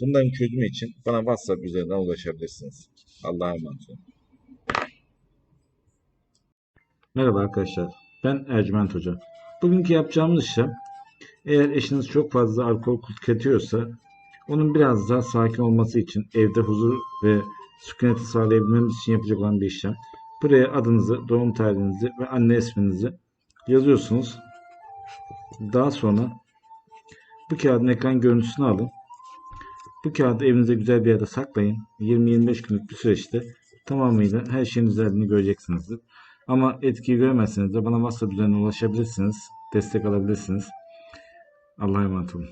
Bunların çözümü için bana WhatsApp üzerinden ulaşabilirsiniz. Allah'a emanet olun. Merhaba arkadaşlar. Ben Ercüment Hoca. Bugünkü yapacağımız işlem eğer eşiniz çok fazla alkol tüketiyorsa onun biraz daha sakin olması için evde huzur ve sükuneti sağlayabilmemiz için yapacak olan bir işlem. Buraya adınızı, doğum tarihinizi ve anne isminizi yazıyorsunuz. Daha sonra bu kağıdın ekran görüntüsünü alın. Bu kağıdı evinizde güzel bir yerde saklayın. 20-25 günlük bir süreçte tamamıyla her şeyin üzerinde göreceksinizdir. Ama etkiyi göremezseniz de bana WhatsApp üzerinden ulaşabilirsiniz. Destek alabilirsiniz. Allah'a emanet olun.